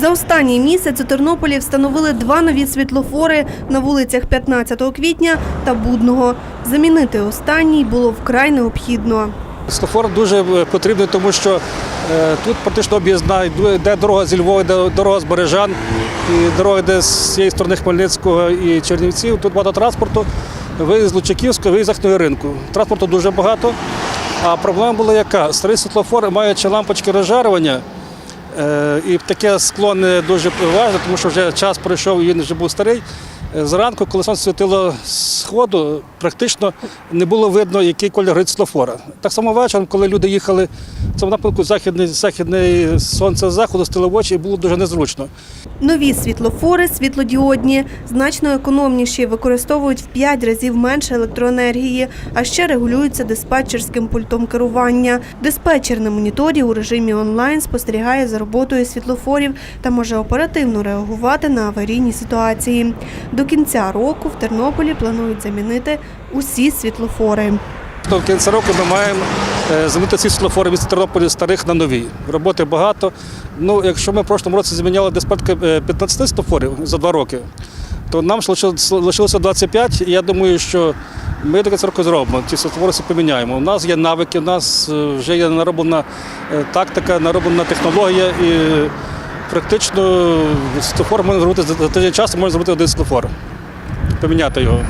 За останній місяць у Тернополі встановили два нові світлофори на вулицях 15 квітня та Будного. Замінити останній було вкрай необхідно. Світлофор дуже е, потрібний, тому що е, тут практично об'їзна, йде дорога зі Львова, йде дорога з Бережан, і дорога йде з цієї сторони Хмельницького і Чернівців. Тут багато транспорту. Виїзд з Лучаківського, виїзд з Західного ринку. Транспорту дуже багато. А проблема була яка? Старий світлофор, маючи лампочки розжарювання, Е, І таке скло не дуже важливо, тому що вже час пройшов, він вже був старий. Е, Зранку, коли сонце світило сходу, практично не було видно, який кольор горить світлофора. Так само вечором, коли люди їхали в цьому напрямку західний, західний сонце заходу, стило в очі, і було дуже незручно. Нові світлофори світлодіодні, значно економніші, використовують в 5 разів менше електроенергії, а ще регулюються диспетчерським пультом керування. Диспетчер на моніторі у режимі онлайн спостерігає за світлофорів та може оперативно реагувати на аварійні ситуації. До кінця року в Тернополі планують замінити усі світлофори. До кінця року ми маємо е, замінити ці світлофори від Тернополя старих на нові. Роботи багато. Ну, якщо ми в прошлому році заміняли десь порядка, е, 15 світлофорів за два роки, то нам лишилося 25, і я думаю, що ми таке року зробимо. Ці світлофори поміняємо. У нас є навики, у нас е, вже є нароблена е, тактика, нароблена технологія і практично світлофор можна зробити за тиждень часу, можна зробити один світлофор, поміняти його.